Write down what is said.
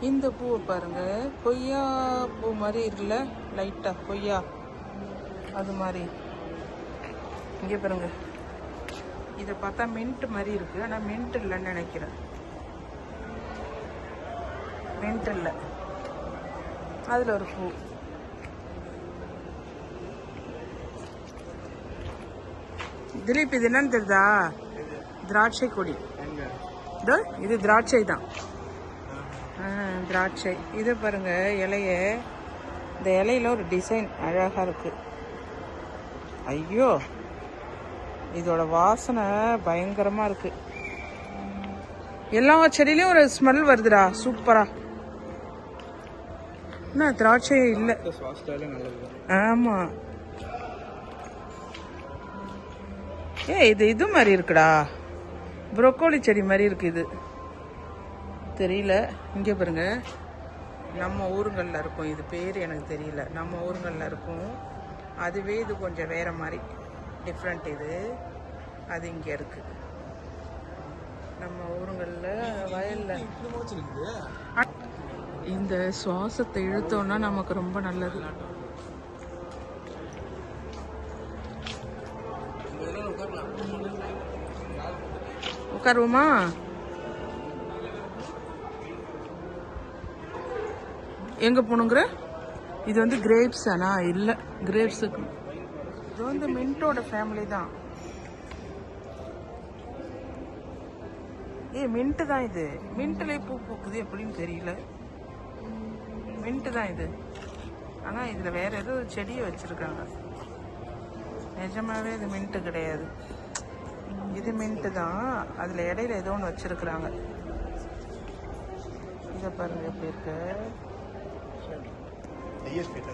இந்த பூவை பாருங்க. கொய்யா பூ மாதிரி இருக்குல்ல? லைட்டா கொய்யா. அது மாதிரி. இங்கே பாருங்க. இதை பார்த்தா மின்ட் மாதிரி இருக்கு. ஆனால் மின்ட் இல்லைன்னு நினைக்கிறேன். மின்ட் இல்லை. அதில் ஒரு பூ. திலீப் இது என்னன்னு தெரியுதா? திராட்சை கொடி. இதோ திராட்சை தான். திராட்சை. இது பாருங்க இலைய இந்த இலையில ஒரு டிசைன் அழகாக இருக்குது ஐயோ இதோட வாசனை பயங்கரமாக இருக்குது எல்லா செடியிலையும் ஒரு ஸ்மெல் வருதுடா சூப்பராக என்ன திராட்சை இல்லை. ஆமாம் ஏ இது இது மாதிரி இருக்குடா. ப்ரொக்கோலி செடி மாதிரி இருக்குது இது. தெரியல. இங்கே பாருங்க. நம்ம ஊருங்களில் இருக்கும். இது பேர் எனக்கு தெரியல. நம்ம ஊருங்களில் இருக்கும். அதுவே இது கொஞ்சம் வேறு மாதிரி. டிஃப்ரெண்ட் இது. அது இங்கே இருக்குது நம்ம ஊருங்களில் வயலில். இந்த சுவாசத்தை இழுத்தோம்னா நமக்கு ரொம்ப நல்லது. உட்காருவோமா? எங்க போகணுங்கிற? இது வந்து கிரேப்ஸ் ஆனா இல்ல. கிரேப்ஸுக்கு இது வந்து மின்ட்டோட ஃபேமிலி தான். ஏ மின்ட்டு தான் இது. மின்ட்ல பூ பூக்குது எப்படின்னு தெரியல. மின்ட்டு தான் இது. ஆனா இதுல வேற ஏதோ செடியை வச்சிருக்காங்க. நிஜமாவே இது மின்ட்டு கிடையாது. இது மின்ட்டு தான். அதுல இடையில ஏதோ ஒன்று வச்சிருக்கிறாங்க. இதை பாருங்க எப்படி değişmesi